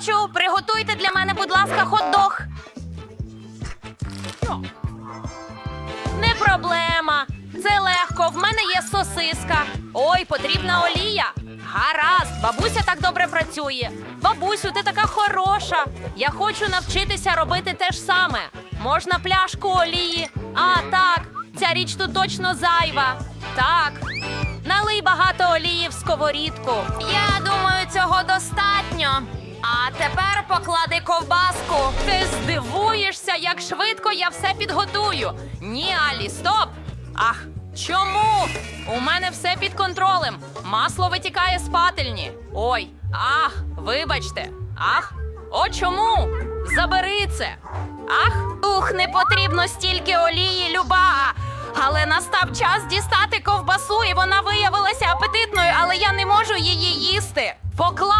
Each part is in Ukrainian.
хочу. Приготуйте для мене, будь ласка, хот-дог. Не проблема. Це легко. В мене є сосиска. Ой, потрібна олія. Гаразд, бабуся так добре працює. Бабусю, ти така хороша. Я хочу навчитися робити те ж саме. Можна пляшку олії. А, так, ця річ тут точно зайва. Так. Налий багато олії в сковорідку. Я думаю, цього достатньо. А тепер поклади ковбаску. Ти здивуєшся, як швидко я все підготую. Ні, Алі, стоп! Ах, чому? У мене все під контролем. Масло витікає з пательні. Ой, ах, вибачте. Ах, о чому? Забери це. Ах, ух, не потрібно стільки олії, люба. Але настав час дістати ковбасу, і вона виявилася апетитною, але я не можу її їсти. Поклади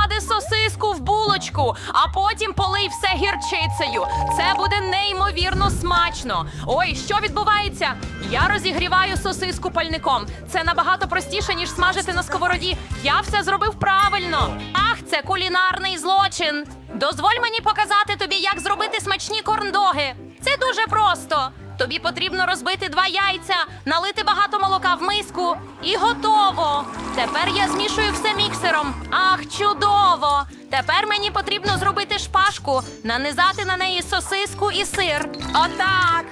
булочку, а потім полий все гірчицею. Це буде неймовірно смачно. Ой, що відбувається? Я розігріваю сосиску пальником. Це набагато простіше, ніж смажити на сковороді. Я все зробив правильно. Ах, це кулінарний злочин. Дозволь мені показати тобі, як зробити смачні корндоги. Це дуже просто. Тобі потрібно розбити два яйця, налити багато молока в миску і готово. Тепер я змішую все міксером. Ах, чудово! Тепер мені потрібно зробити шпажку, нанизати на неї сосиску і сир. Отак.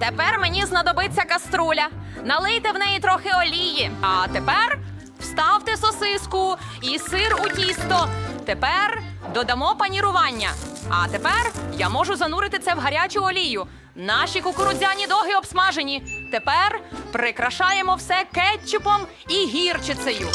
Тепер мені знадобиться каструля. Налийте в неї трохи олії. А тепер вставте сосиску і сир у тісто. Тепер додамо панірування. А тепер я можу занурити це в гарячу олію. Наші кукурудзяні доги обсмажені. Тепер прикрашаємо все кетчупом і гірчицею.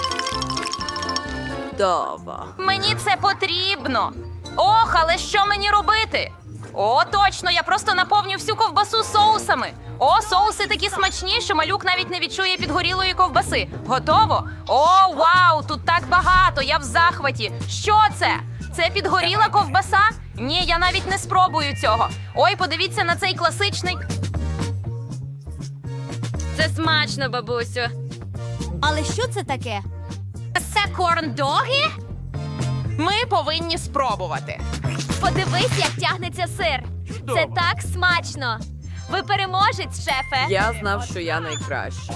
Дово. Мені це потрібно. Ох, але що мені робити? О, точно, я просто наповню всю ковбасу соусами. О, соуси такі смачні, що малюк навіть не відчує підгорілої ковбаси. Готово? О, вау! Тут так багато. Я в захваті. Що це? Це підгоріла ковбаса? Ні, я навіть не спробую цього. Ой, подивіться на цей класичний. Це смачно, бабусю. Але що це таке? Це корндоги? Ми повинні спробувати. Подивись, як тягнеться сир. Це так смачно. Ви переможець, шефе. Я знав, що я найкращий.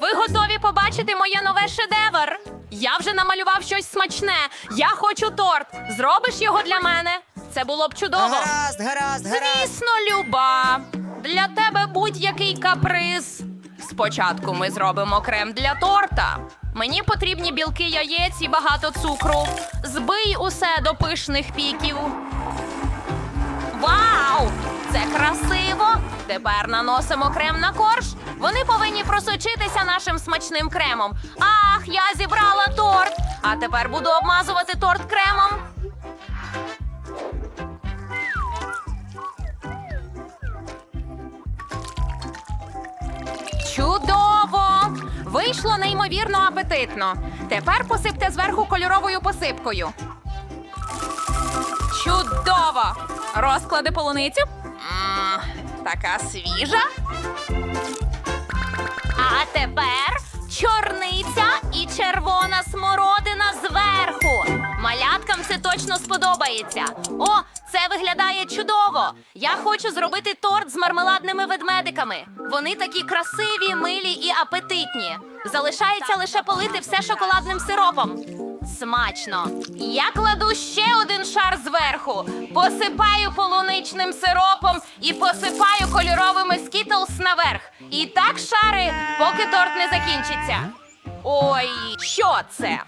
Ви готові побачити моє нове шедевр? Я вже намалював щось смачне. Я хочу торт. Зробиш його для мене? Це було б чудово. Гаразд, гаразд, гаразд. Звісно, люба. Для тебе будь-який каприз. Спочатку ми зробимо крем для торта. Мені потрібні білки яєць і багато цукру. Збий усе до пишних піків. Вау! Це красиво! Тепер наносимо крем на корж. Вони повинні просочитися нашим смачним кремом. Ах, я зібрала торт! А тепер буду обмазувати торт кремом. Чудово! Вийшло неймовірно апетитно. Тепер посипте зверху кольоровою посипкою. Чудово! Розклади полуницю. Така свіжа. А тепер чорниця і червона смородина зверху. Маляткам це точно сподобається. О, це виглядає чудово. Я хочу зробити торт з мармеладними ведмедиками. Вони такі красиві, милі і апетитні. Залишається лише полити все шоколадним сиропом. Смачно. Я кладу ще один шар зверху, посипаю полуничним сиропом і посипаю кольоровими скітлс наверх. І так шари, поки торт не закінчиться. Ой, що це?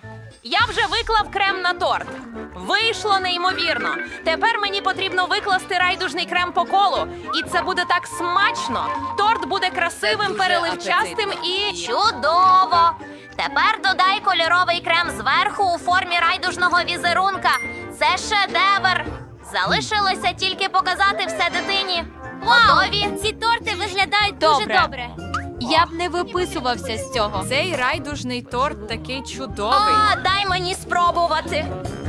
Я вже виклав крем на торт. Вийшло неймовірно. Тепер мені потрібно викласти райдужний крем по колу, і це буде так смачно. Торт буде красивим, переливчастим і чудово. Тепер додай кольоровий крем зверху у формі райдужного візерунка. Це шедевр. Залишилося тільки показати все дитині. Готові? Ці торти виглядають Добре. дуже добре. Я б не виписувався з цього. Цей райдужний торт такий чудовий. А, дай мені спробувати.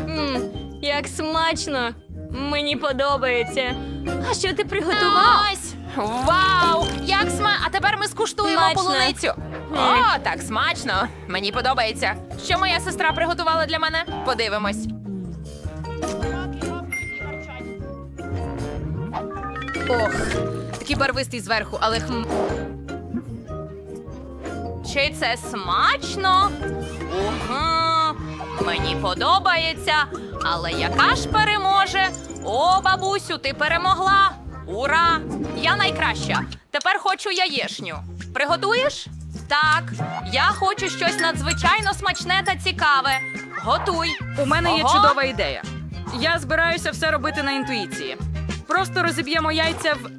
М, як смачно. Мені подобається. А що ти приготував? Ось! Вау! Як сма! А тепер ми скуштуємо Смачно. полуницю. О, так смачно. Мені подобається. Що моя сестра приготувала для мене? Подивимось. Ох, такий барвистий зверху, але хм. Чи це смачно? Угу, мені подобається. Але яка ж переможе? О, бабусю, ти перемогла! Ура! Я найкраща. Тепер хочу яєшню. Приготуєш? Так, я хочу щось надзвичайно смачне та цікаве. Готуй. У мене є чудова ідея. Я збираюся все робити на інтуїції. Просто розіб'ємо яйця в.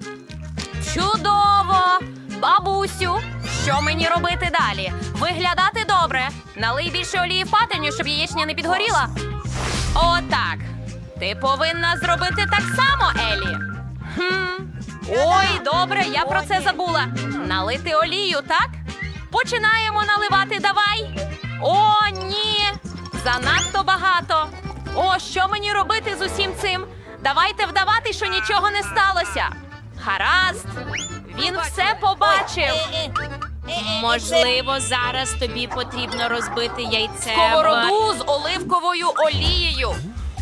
Чудово! Бабусю, що мені робити далі? Виглядати добре. Налий більше олії в пательню, щоб яєчня не підгоріла. Отак. Ти повинна зробити так само, Елі. Хм. Ой, добре, я про це забула. Налити олію, так? Починаємо наливати, давай. О, ні! Занадто багато. О, що мені робити з усім цим? Давайте вдавати, що нічого не сталося. Гаразд. Він все побачив. Можливо, зараз тобі потрібно розбити яйце. в- Сковороду з оливковою олією.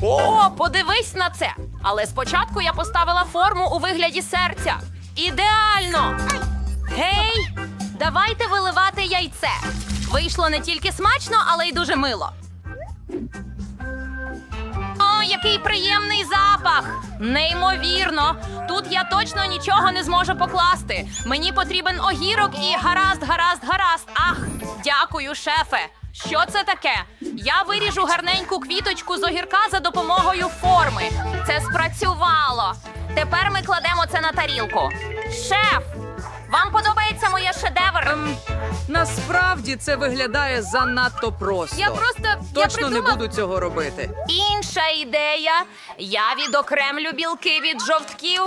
О, подивись на це. Але спочатку я поставила форму у вигляді серця. Ідеально! Гей, давайте виливати яйце. Вийшло не тільки смачно, але й дуже мило. Який приємний запах! Неймовірно! Тут я точно нічого не зможу покласти. Мені потрібен огірок і гаразд, гаразд, гаразд. Ах, дякую, шефе. Що це таке? Я виріжу гарненьку квіточку з огірка за допомогою форми. Це спрацювало. Тепер ми кладемо це на тарілку. Шеф, вам подобається моє шедевр? Ем, насправді це виглядає занадто просто. Я просто я точно не придумав- буду цього робити. Інша ідея. Я відокремлю білки від жовтків.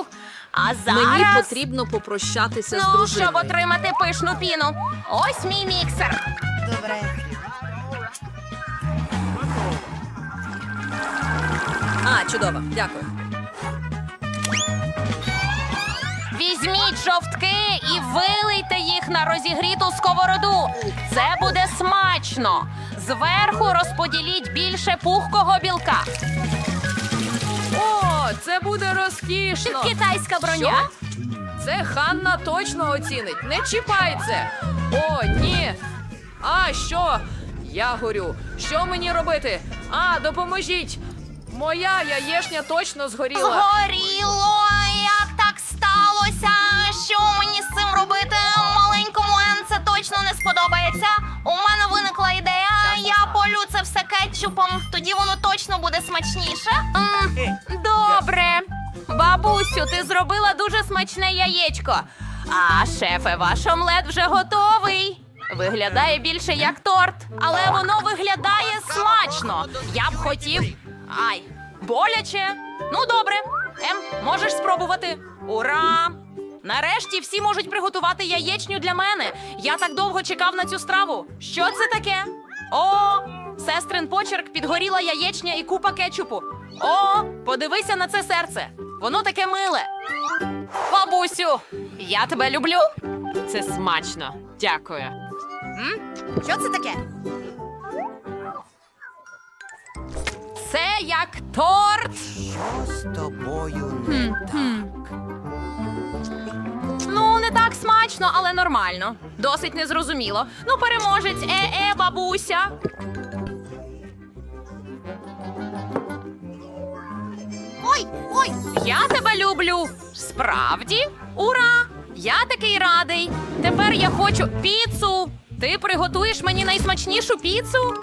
А зараз Мені потрібно попрощатися з ну, дружиною. щоб отримати пишну піну. Ось мій міксер. Добре. А, чудово, дякую. Візьміть жовтки і вилийте їх на розігріту сковороду. Це буде смачно. Зверху розподіліть більше пухкого білка. О, це буде розкішно. Китайська броня. Це Ханна точно оцінить. Не чіпай це. О, ні. А що? Я горю. Що мені робити? А, допоможіть. Моя яєшня точно згоріла. Згоріло, так сталося? Що мені з цим робити? Маленькому Ен це точно не сподобається. У мене виникла ідея. Я полю це все кетчупом. Тоді воно точно буде смачніше. М, Добре. Бабусю, ти зробила дуже смачне яєчко. А шефе, ваш омлет вже готовий. Виглядає більше як торт, але воно виглядає смачно. Я б хотів. Ай, боляче. Ну, добре. Ем, можеш спробувати. Ура! Нарешті всі можуть приготувати яєчню для мене. Я так довго чекав на цю страву. Що це таке? О, сестрин почерк підгоріла яєчня і купа кетчупу. О, подивися на це серце. Воно таке миле. Бабусю, я тебе люблю. Це смачно. Дякую. Що це таке? Це як торт. Що з тобою не не так смачно, але нормально. Досить незрозуміло. Ну, переможець, е-е, бабуся. Ой, ой! Я тебе люблю. Справді? Ура! Я такий радий. Тепер я хочу піцу. Ти приготуєш мені найсмачнішу піцу?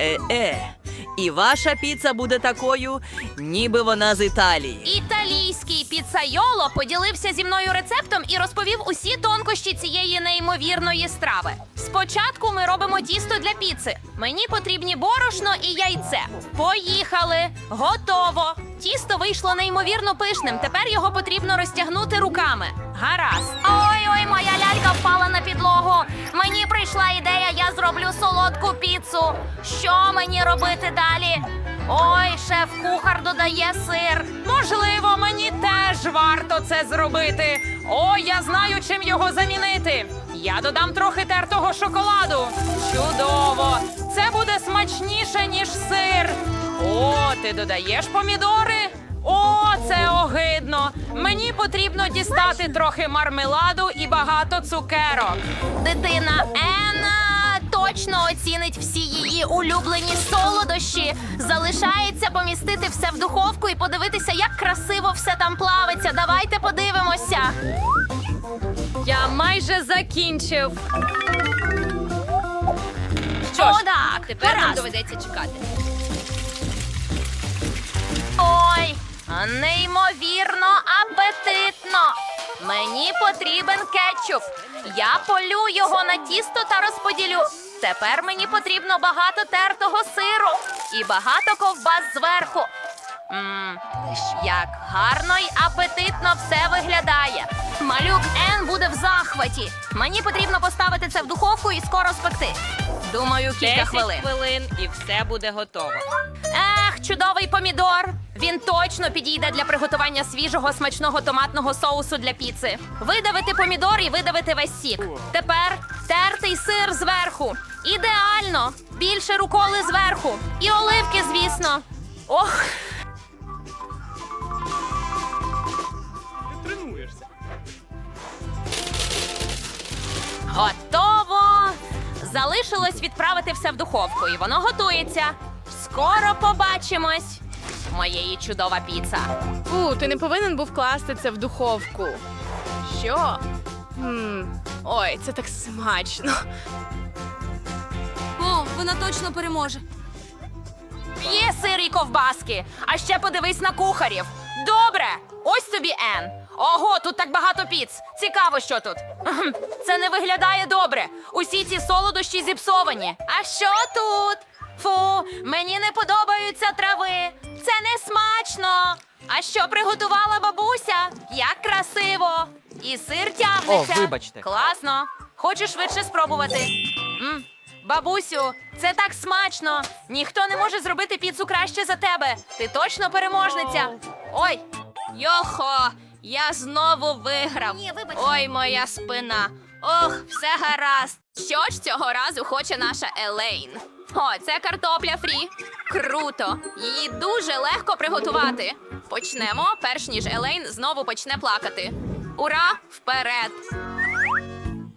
Е-е. І ваша піца буде такою, ніби вона з Італії. Італійський піцайоло поділився зі мною рецептом і розповів усі тонкощі цієї неймовірної страви. Спочатку ми робимо тісто для піци. Мені потрібні борошно і яйце. Поїхали! Готово! Тісто вийшло неймовірно пишним. Тепер його потрібно розтягнути руками. Гаразд. Ой, ой, моя лялька впала на підлогу. Мені прийшла ідея, я зроблю солодку піцу. Що мені робити далі? Ой, шеф-кухар додає сир. Можливо, мені теж варто це зробити. О, я знаю, чим його замінити. Я додам трохи тертого шоколаду. Чудово! Це буде смачніше, ніж сир. О, ти додаєш помідори? О, це огидно. Мені потрібно дістати трохи мармеладу і багато цукерок. Дитина Енна точно оцінить всі її улюблені солодощі. Залишається помістити все в духовку і подивитися, як красиво все там плавиться. Давайте подивимося. Я майже закінчив. Що О, так, тепер нам доведеться чекати. Ой, неймовірно апетитно. Мені потрібен кетчуп. Я полю його на тісто та розподілю. Тепер мені потрібно багато тертого сиру і багато ковбас зверху. Мм, як гарно й апетитно все виглядає. Малюк Ен буде в захваті. Мені потрібно поставити це в духовку і скоро спекти. Думаю, кілька 10 хвилин. хвилин і все буде готово. Ех, чудовий помідор. Він точно підійде для приготування свіжого смачного томатного соусу для піци. Видавити помідор і видавити весь сік. Тепер тертий сир зверху. Ідеально! Більше руколи зверху. І оливки, звісно. Ох. Готово! Залишилось відправити все в духовку, і воно готується. Скоро побачимось. Моєї чудова піца. У, ти не повинен був класти це в духовку. Що? М, Ой, це так смачно. О, вона точно переможе. Є сир і ковбаски. А ще подивись на кухарів. Добре, ось тобі Ен. Ого, тут так багато піц. Цікаво, що тут. Це не виглядає добре. Усі ці солодощі зіпсовані. А що тут? Фу, мені не подобаються трави. Це не смачно. А що приготувала бабуся? Як красиво! І сир тягнеться. О, вибачте. Класно. Хочу швидше спробувати. М, Бабусю, це так смачно. Ніхто не може зробити піцу краще за тебе. Ти точно переможниця. Ой, йохо, я знову виграв. Ні, вибач. Ой, моя спина. Ох, все гаразд. Що ж цього разу хоче наша Елейн? О, це картопля фрі. Круто. Її дуже легко приготувати. Почнемо, перш ніж Елейн знову почне плакати. Ура! Вперед!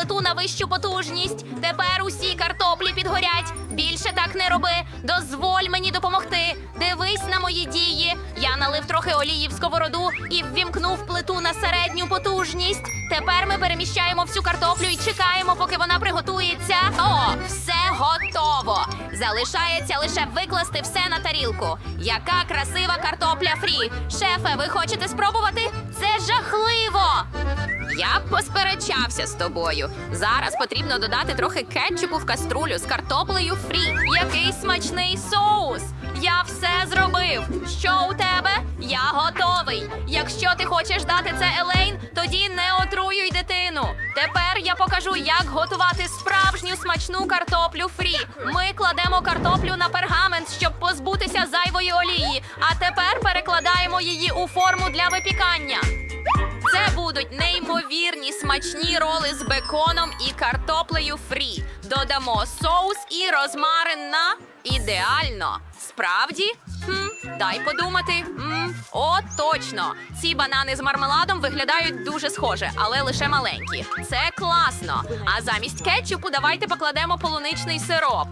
Плиту на вищу потужність. Тепер усі картоплі підгорять. Більше так не роби. Дозволь мені допомогти. Дивись на мої дії. Я налив трохи олії в сковороду і ввімкнув плиту на середню потужність. Тепер ми переміщаємо всю картоплю і чекаємо, поки вона приготується. О, все готово. Залишається лише викласти все на тарілку. Яка красива картопля фрі. Шефе, ви хочете спробувати? Це жахливо. Я б посперечався з тобою. Зараз потрібно додати трохи кетчупу в каструлю з картоплею фрі. Який смачний соус! Я все зробив. Що у тебе? Я готовий. Якщо ти хочеш дати це Елейн, тоді не отруюй дитину. Тепер я покажу, як готувати справжню смачну картоплю фрі. Ми кладемо картоплю на пергамент, щоб позбутися зайвої олії. А тепер перекладаємо її у форму для випікання. Будуть неймовірні смачні роли з беконом і картоплею фрі. Додамо соус і розмарин на ідеально. Справді? Хм, дай подумати. М, о, точно. Ці банани з мармеладом виглядають дуже схоже, але лише маленькі. Це класно. А замість кетчупу давайте покладемо полуничний сироп.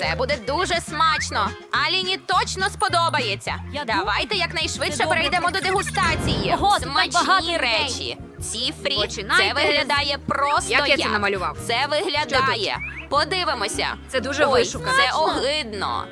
Це буде дуже смачно. Аліні точно сподобається. Давайте якнайшвидше перейдемо до дегустації. Смачні речі. Ці фрі. Починайте. Це виглядає просто Як я це намалював? Це виглядає. Подивимося. Це дуже Ой, вишукано. Це огидно.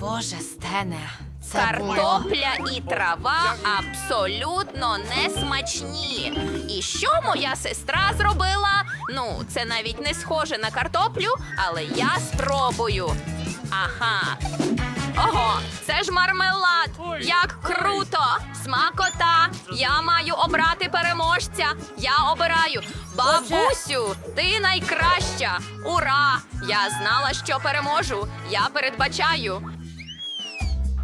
Боже, Стене, Картопля і трава абсолютно не смачні. І що моя сестра зробила? Ну, це навіть не схоже на картоплю, але я спробую. Ага. Ого, це ж мармелад! Як круто! Смакота! Я маю обрати переможця. Я обираю. Бабусю, ти найкраща! Ура! Я знала, що переможу. Я передбачаю.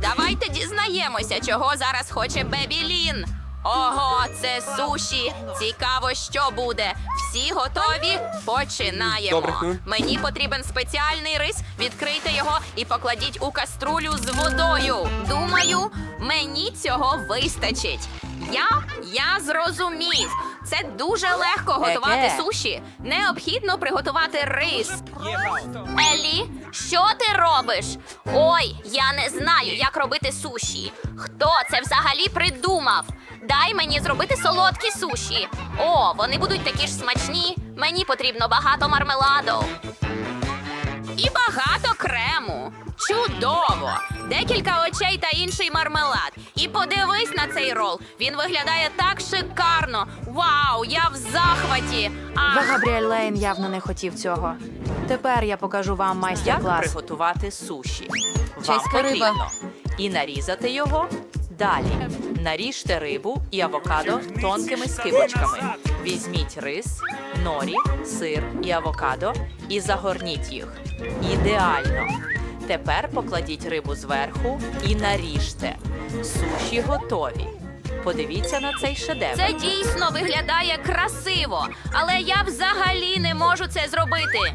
Давайте дізнаємося, чого зараз хоче Бебі Лін. Ого, це суші. Цікаво, що буде. Всі готові? Починаємо. Добре. Мені потрібен спеціальний рис. Відкрийте його і покладіть у каструлю з водою. Думаю, мені цього вистачить. Я, я зрозумів. Це дуже легко готувати суші. Необхідно приготувати рис. Елі, що ти робиш? Ой, я не знаю, як робити суші. Хто це взагалі придумав? Дай мені зробити солодкі суші. О, вони будуть такі ж смачні. Мені потрібно багато мармеладу. І багато крему. Чудово! Декілька очей та інший мармелад. І подивись на цей рол. Він виглядає так шикарно. Вау, я в захваті. Ах, Габріель Лейн явно не хотів цього. Тепер я покажу вам майстер-клас. приготувати суші? Вам Чеська риба. потрібно і нарізати його. Далі наріжте рибу і авокадо тонкими скибочками. Візьміть рис, норі, сир і авокадо і загорніть їх. Ідеально. Тепер покладіть рибу зверху і наріжте. Суші готові. Подивіться на цей шедевр. Це дійсно виглядає красиво, але я взагалі не можу це зробити.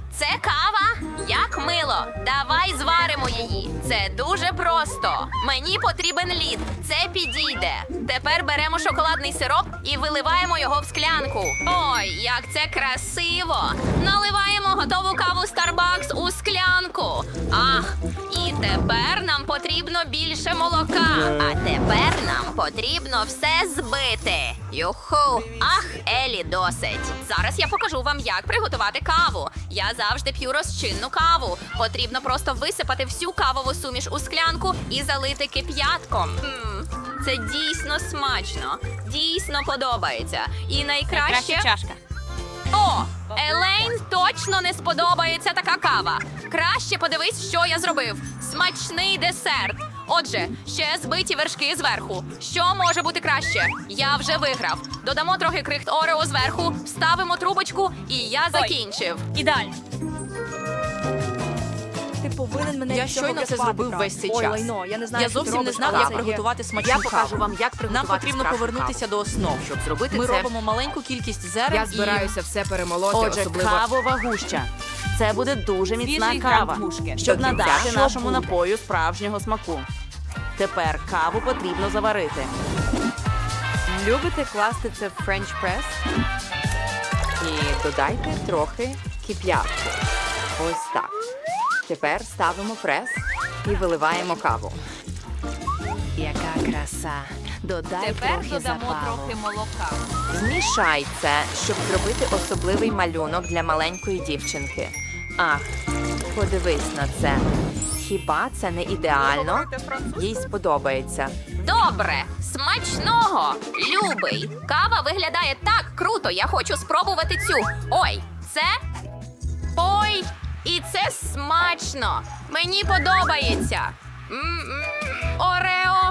це кава? Як мило. Давай зваримо її. Це дуже просто. Мені потрібен лід. Це підійде. Тепер беремо шоколадний сироп і виливаємо його в склянку. Ой, як це красиво! Наливаємо готову каву Starbucks у склянку. Ах, і тепер нам потрібно більше молока. А тепер нам потрібно все збити. Юху. Ах, Елі, досить. Зараз я покажу вам, як приготувати каву. Я завжди п'ю розчинну каву. Потрібно просто висипати всю кавову суміш у склянку і залити кип'ятком. Це дійсно смачно, дійсно подобається. І найкраще. Чашка. О, Елейн точно не сподобається така кава. Краще подивись, що я зробив. Смачний десерт. Отже, ще збиті вершки зверху. Що може бути краще? Я вже виграв. Додамо трохи крихт Орео зверху, вставимо трубочку, і я закінчив. Ідеально. ти повинен мене Я щойно це зробив весь цей Ой, лайно, я не знаю, Я зовсім не знав, як приготувати смачну Я покажу вам, як приготувати Нам потрібно повернутися каву. до основ. Щоб зробити Ми це, робимо маленьку кількість зерен я і збираюся все перемолоти, Отже, особливо. кавова гуща. Це буде дуже міцна Свіжий кава, щоб надати нашому буде? напою справжнього смаку. Тепер каву потрібно заварити. Любите класти це в френч прес? І додайте трохи кип'ятку. Ось так. Тепер ставимо прес і виливаємо каву. Яка краса! Додай Тепер трохи додамо запалу. трохи молока. Змішай це, щоб зробити особливий малюнок для маленької дівчинки. Ах, подивись на це. Хіба це не ідеально? Їй сподобається. Добре, смачного, любий. Кава виглядає так круто. Я хочу спробувати цю. Ой, це. Ой, і це смачно. Мені подобається. Орео,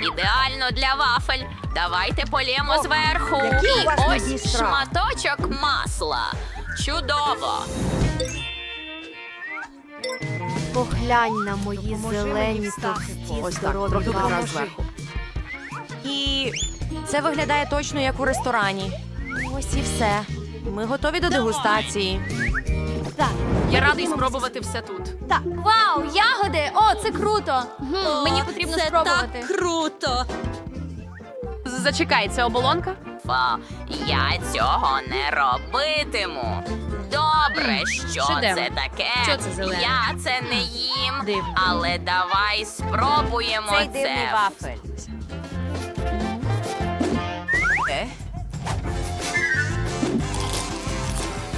Ідеально для вафель. Давайте полємо зверху. І ось шматочок масла. Чудово. Поглянь на мої зелені товсті Ось так, трохи зверху. І це виглядає точно як у ресторані. Ось і все. Ми готові до дегустації. Я радий спробувати все тут. Так. Вау, ягоди! О, це круто! Мені потрібно спробувати. круто. Зачекай, це оболонка? Фа, я цього не робитиму. Добре, що Шедевр. це таке? Що це зелене? Я це не їм, Дивно. але давай спробуємо Цей це. дивний вафель.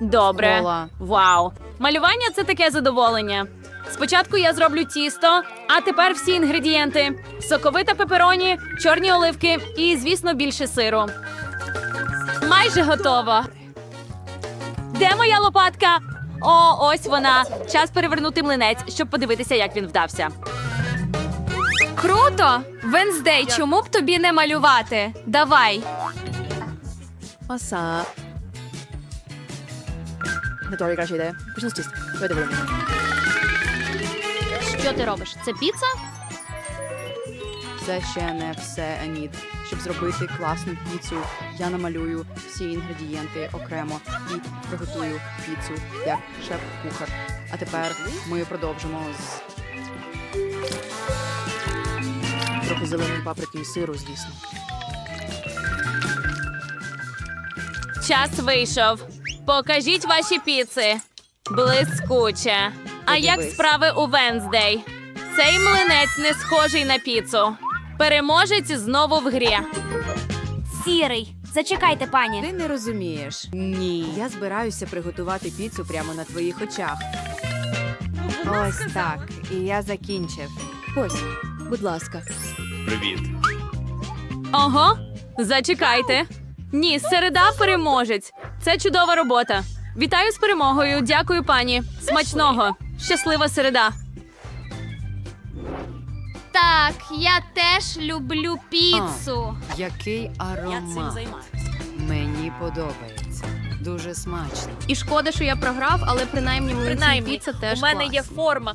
Добре. Ола. Вау. Малювання це таке задоволення. Спочатку я зроблю тісто, а тепер всі інгредієнти: соковита пепероні, чорні оливки і, звісно, більше сиру. Майже готово. Де моя лопатка? О, ось вона. Час перевернути млинець, щоб подивитися, як він вдався. Круто! Венздей, чому б тобі не малювати? Давай. Оса. Готові краще ідея. Почну з тіста. Давайте будемо. Що ти робиш? Це піца? Це ще не все, Енід. Щоб зробити класну піцу, я намалюю всі інгредієнти окремо і приготую піцу як шеф-кухар. А тепер ми продовжимо з трохи зеленої паприки і сиру, звісно. Час вийшов. Покажіть ваші піци. Блискуче. А як справи у Венздей? Цей млинець не схожий на піцу. Переможець знову в грі. Сірий. Зачекайте, пані. Ти не розумієш. Ні. Я збираюся приготувати піцу прямо на твоїх очах. Ось так. І я закінчив. Ось, будь ласка. Ого, зачекайте. Ні, середа переможець. Це чудова робота. Вітаю з перемогою. Дякую, пані. Смачного. Щаслива середа. Так, я теж люблю піцу. Який аромат. Мені Мені подобається. Дуже смачно. І шкода, що я програв, але принаймні млинці Принаймні, піца теж у мене клас. є форма.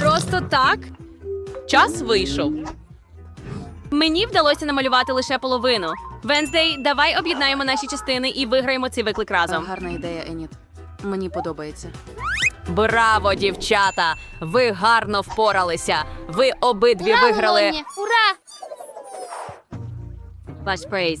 Просто так. Час вийшов. Мені вдалося намалювати лише половину. Венздей, давай об'єднаємо наші частини і виграємо цей виклик разом. Гарна ідея, Еніт. Мені подобається. Браво, дівчата! Ви гарно впоралися. Ви обидві виграли. Ура! Ваш прейз.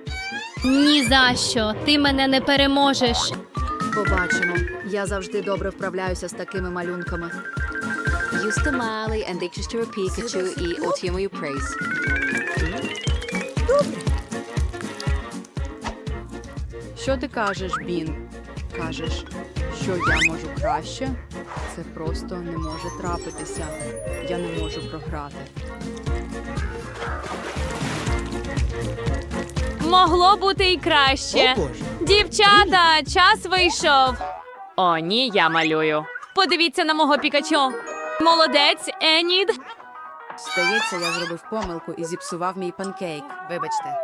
Ні за що. Ти мене не переможеш. Побачимо. Я завжди добре вправляюся з такими малюнками. Юста Малі, ендичищево Пікачу і отримую прейз. Що ти кажеш, Бін? Кажеш, що я можу краще? Це просто не може трапитися. Я не можу програти. Могло бути і краще. Дівчата, час вийшов. О, ні, я малюю. Подивіться на мого пікачу. Молодець, Енід. Здається, я зробив помилку і зіпсував мій панкейк. Вибачте.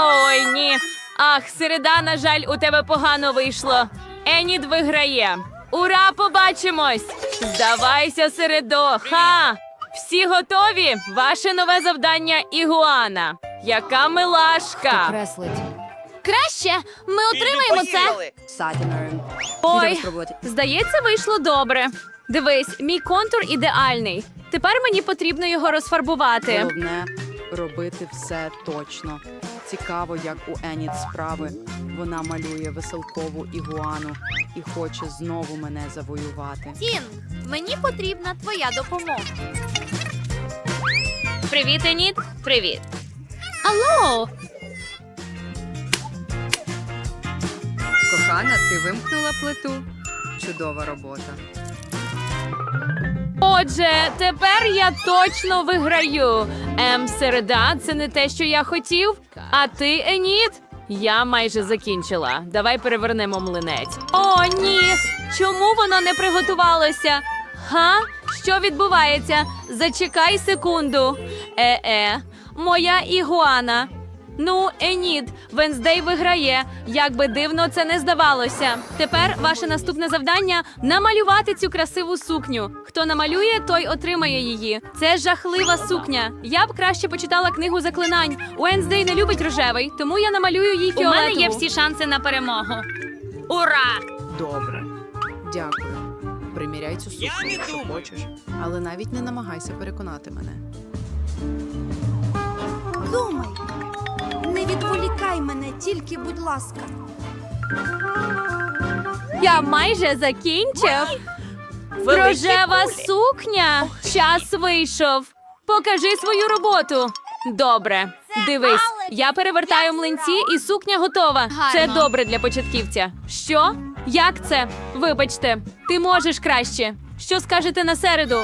Ой, ні. Ах, середа, на жаль, у тебе погано вийшло. Енід виграє. Ура, побачимось! Здавайся, середо. Ха! Всі готові? Ваше нове завдання Ігуана. Яка милашка! Креслить. Краще. Ми отримаємо це. Сатінерн. Ой, здається, вийшло добре. Дивись, мій контур ідеальний. Тепер мені потрібно його розфарбувати. Головне робити все точно. Цікаво, як у Еніт справи. Вона малює веселкову ігуану і хоче знову мене завоювати. Тін, мені потрібна твоя допомога. Привіт, Енід. Привіт. Алло! Кохана, ти вимкнула плиту. Чудова робота. Отже, тепер я точно виграю. Ем, середа, це не те, що я хотів. А ти, Еніт? Я майже закінчила. Давай перевернемо млинець. О, ні! Чому воно не приготувалося? Га? Що відбувається? Зачекай секунду. Е-е, моя ігуана. Ну, Енід, Венздей виграє. Як би дивно це не здавалося. Тепер ваше наступне завдання намалювати цю красиву сукню. Хто намалює, той отримає її. Це жахлива сукня. Я б краще почитала книгу заклинань. Уенздей не любить рожевий, тому я намалюю їй У мене є всі шанси на перемогу. Ура! Добре. Дякую. Приміряй цю сукню, якщо хочеш. Але навіть не намагайся переконати мене. Відволікай мене, тільки, будь ласка. Я майже закінчив. Рожева сукня. Час вийшов. Покажи свою роботу. Добре, дивись, я перевертаю млинці, і сукня готова. Це добре для початківця. Що? Як це? Вибачте, ти можеш краще. Що скажете на середу?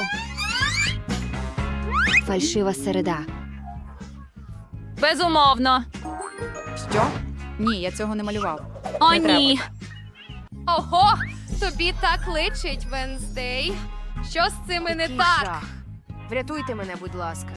Фальшива середа. Безумовно. Що? Ні, я цього не малював. О, Не треба. ні. Ого, тобі так личить, Венздей. Що з цими не так? Врятуйте мене, будь ласка.